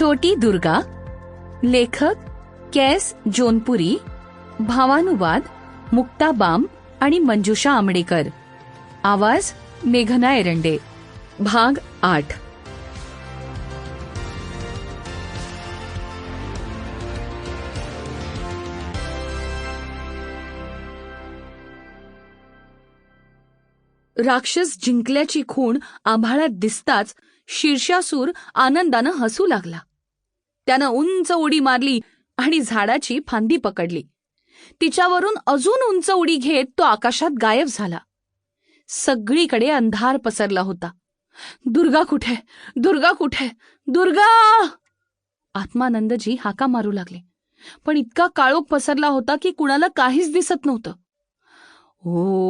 छोटी दुर्गा लेखक केस जोनपुरी भावानुवाद मुक्ता बाम आणि मंजुषा आमडेकर. आवाज मेघना एरंडे. भाग आठ. राक्षस जिंकल्याची खूण आभाळात दिसताच शीर्षासूर आनंदानं हसू लागला. त्यानं उंच उडी मारली आणि झाडाची फांदी पकडली. तिच्यावरून अजून उंच उडी घेत तो आकाशात गायब झाला. सगळीकडे अंधार पसरला होता. दुर्गा कुठे? दुर्गा कुठे? दुर्गा! आत्मानंदजी हाका मारू लागले. पण इतका काळोख पसरला होता की कुणाला काहीच दिसत नव्हतं. ओ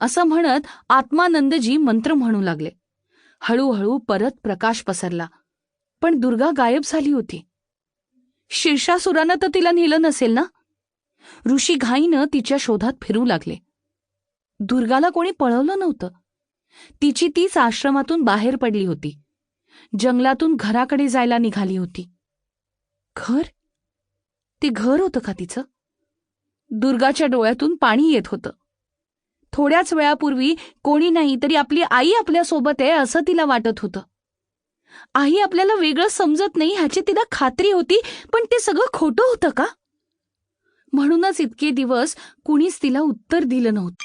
असं म्हणत आत्मानंदजी मंत्र म्हणू लागले. हळूहळू परत प्रकाश पसरला. पण दुर्गा गायब झाली होती. शीर्षासुरानं तर तिला नेलं नसेल ना? ऋषी घाईनं तिच्या शोधात फिरू लागले. दुर्गाला कोणी पळवलं नव्हतं. तिची तीच आश्रमातून बाहेर पडली होती. जंगलातून घराकडे जायला निघाली होती. घर? ते घर होतं का तिचं? दुर्गाच्या डोळ्यातून पाणी येत होतं. थोड्याच वेळापूर्वी कोणी नाही तरी आपली आई आपल्यासोबत आहे असं तिला वाटत होतं. आई आपल्याला वेगळं समजत नाही ह्याची तिला खात्री होती पण ते सगळं खोटं होतं का? म्हणूनच इतके दिवस कुणीच तिला उत्तर दिलं नव्हतं.